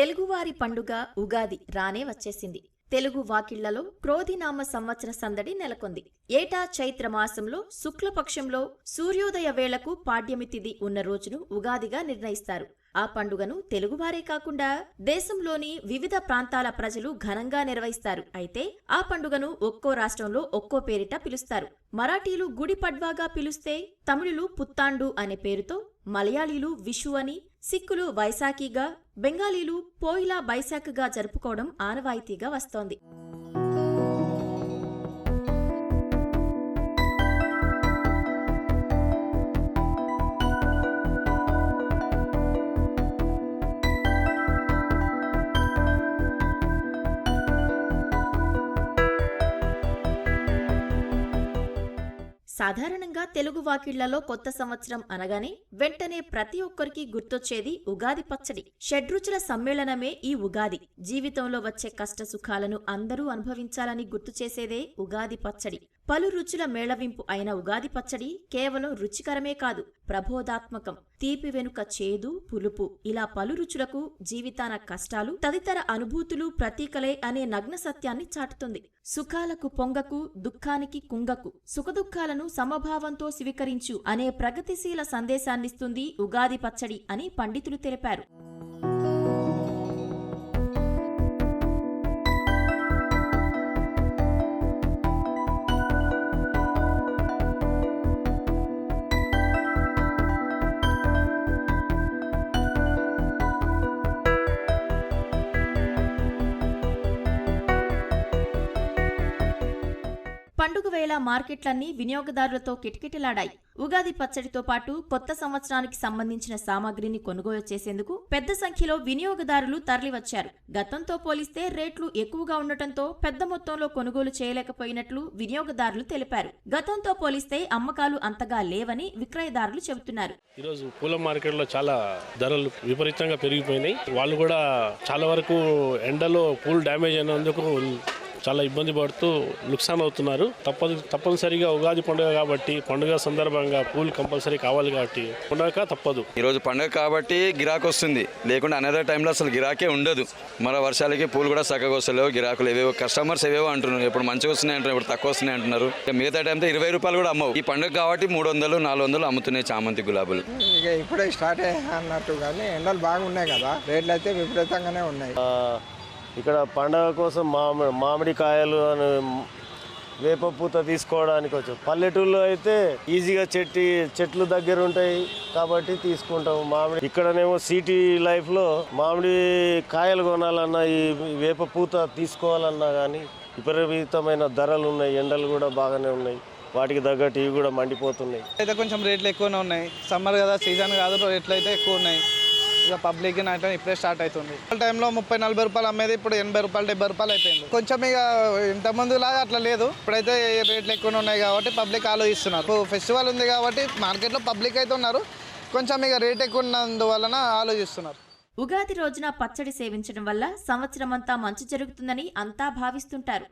తెలుగువారి పండుగ ఉగాది రానే వచ్చేసింది. తెలుగు వాకిళ్ళలో క్రోధినామ సంవత్సర సందడి నెలకొంది. ఏటా చైత్ర మాసంలో శుక్లపక్షంలో సూర్యోదయ వేళకు పాడ్యమి తిథి ఉన్న రోజును ఉగాదిగా నిర్ణయిస్తారు. ఆ పండుగను తెలుగువారే కాకుండా దేశంలోని వివిధ ప్రాంతాల ప్రజలు ఘనంగా నిర్వహిస్తారు. అయితే ఆ పండుగను ఒక్కో రాష్ట్రంలో ఒక్కో పేరిట పిలుస్తారు. మరాఠీలు గుడి పడ్వాగా పిలుస్తే తమిళులు పుత్తాండు అనే పేరుతో మలయాళీలు విషు అని సిక్కులు వైశాఖిగా బెంగాలీలు పోయిలా బైశాఖగా జరుపుకోవడం ఆనవాయితీగా వస్తోంది. సాధారణంగా తెలుగు వాకిళ్ళలో కొత్త సంవత్సరం అనగానే వెంటనే ప్రతి ఒక్కరికి గుర్తొచ్చేది ఉగాది పచ్చడి. షడ్రుచుల సమ్మేళనమే ఈ ఉగాది. జీవితంలో వచ్చే కష్ట సుఖాలను అందరూ అనుభవించాలని గుర్తు చేసేదే ఉగాది పచ్చడి. పలు రుచుల మేళవింపు అయిన ఉగాది పచ్చడి కేవలం రుచికరమే కాదు ప్రబోధాత్మకం. తీపి వెనుక చేదు పులుపు ఇలా పలు రుచులకు జీవితాన కష్టాలు తదితర అనుభూతులు ప్రతీకలే అనే నగ్న సత్యాన్ని చాటుతుంది. సుఖాలకు పొంగకు దుఃఖానికి కుంగకు సుఖదుఖాలను సమభావంతో స్వీకరించు అనే ప్రగతిశీల సందేశాన్నిస్తుంది ఉగాది పచ్చడి అని పండితులు తెలిపారు. పండుగ వేళ మార్కెట్లన్నీ వినియోగదారులతో కిటకిటలాడాయి. ఉగాది పచ్చడితో పాటు కొత్త సంవత్సరానికి సంబంధించిన సామాగ్రిని కొనుగోలు చేసేందుకు పెద్ద సంఖ్యలో వినియోగదారులు తరలివచ్చారు. గతంతో పోలిస్తే రేట్లు ఎక్కువగా ఉండటంతో పెద్ద మొత్తంలో కొనుగోలు చేయలేకపోయినట్లు వినియోగదారులు తెలిపారు. గతంతో పోలిస్తే అమ్మకాలు అంతగా లేవని విక్రయదారులు చెబుతున్నారు. ఈరోజు పూల మార్కెట్లో చాలా ధరలు విపరీతంగా పెరిగిపోయినాయి. వాళ్ళు కూడా చాలా వరకు ఎండలో పూలు డ్యామేజ్ అయినందుకు చాలా ఇబ్బంది పడుతూ నుక్సాన్ అవుతున్నారు. తప్పదు తప్పనిసరిగా ఉగాది పండుగ కాబట్టి పండుగ సందర్భంగా పూలు కంపల్సరీ కావాలి కాబట్టి పండుగ తప్పదు. ఈరోజు పండుగ కాబట్టి గిరాకు వస్తుంది. లేకుంటే అనదర్ టైంలో అసలు గిరాకే ఉండదు. మన వర్షాలకి పూలు కూడా చక్కగా వస్తలేవు గిరాకులు ఏవేవో కస్టమర్స్ ఏవేవో అంటున్నారు. ఇప్పుడు మంచిగా వస్తున్నాయి అంటున్నారు ఇప్పుడు తక్కువ వస్తున్నాయి అంటున్నారు. మిగతా టైంతో ఇరవై రూపాయలు కూడా అమ్మవు. ఈ పండుగ కాబట్టి మూడు వందలు నాలుగు వందలు అమ్ముతున్నాయి చామంతి గులాబులు. ఇక ఇప్పుడే స్టార్ట్ అయ్యా అన్నట్టు కానీ ఎండలు బాగున్నాయి కదా. రేట్లు అయితే విపరీతంగానే ఉన్నాయి. ఇక్కడ పండగ కోసం మామిడి మామిడికాయలు అని వేప పూత తీసుకోవడానికి వచ్చాం. పల్లెటూరులో అయితే ఈజీగా చెట్టి చెట్లు దగ్గర ఉంటాయి కాబట్టి తీసుకుంటాం మామిడి. ఇక్కడనేమో సిటీ లైఫ్లో మామిడి కాయలు కొనాలన్నా ఈ వేప పూత తీసుకోవాలన్నా కానీ విపరీతమైన ధరలు ఉన్నాయి ఎండలు కూడా బాగానే ఉన్నాయి. వాటికి తగ్గట్టు ఇవి కూడా మండిపోతున్నాయి. అయితే కొంచెం రేట్లు ఎక్కువనే ఉన్నాయి. సమ్మర్ కదా సీజన్ కాదు రేట్లు అయితే ఎక్కువ ఉన్నాయి. ఇక పబ్లిక్ నైట్ ఇప్పుడే స్టార్ట్ అవుతుంది. టైంలో ముప్పై నలభై రూపాయలు అమ్మేది ఇప్పుడు ఎనభై రూపాయలు డెబ్బై రూపాయలు అయిపోయింది. కొంచెం ఇక ఇంత లాగా అట్లా లేదు. ఇప్పుడైతే రేట్లు ఎక్కువ ఉన్నాయి కాబట్టి పబ్లిక్ ఆలోచిస్తున్నారు ఫెస్టివల్ ఉంది కాబట్టి మార్కెట్లో పబ్లిక్ అయితే ఉన్నారు. కొంచెం ఇక రేట్ ఎక్కువ ఉన్నందువలన ఆలోచిస్తున్నారు. ఉగాది రోజున పచ్చడి సేవించడం వల్ల సంవత్సరమంతా మంచి జరుగుతుందని అంతా భావిస్తుంటారు.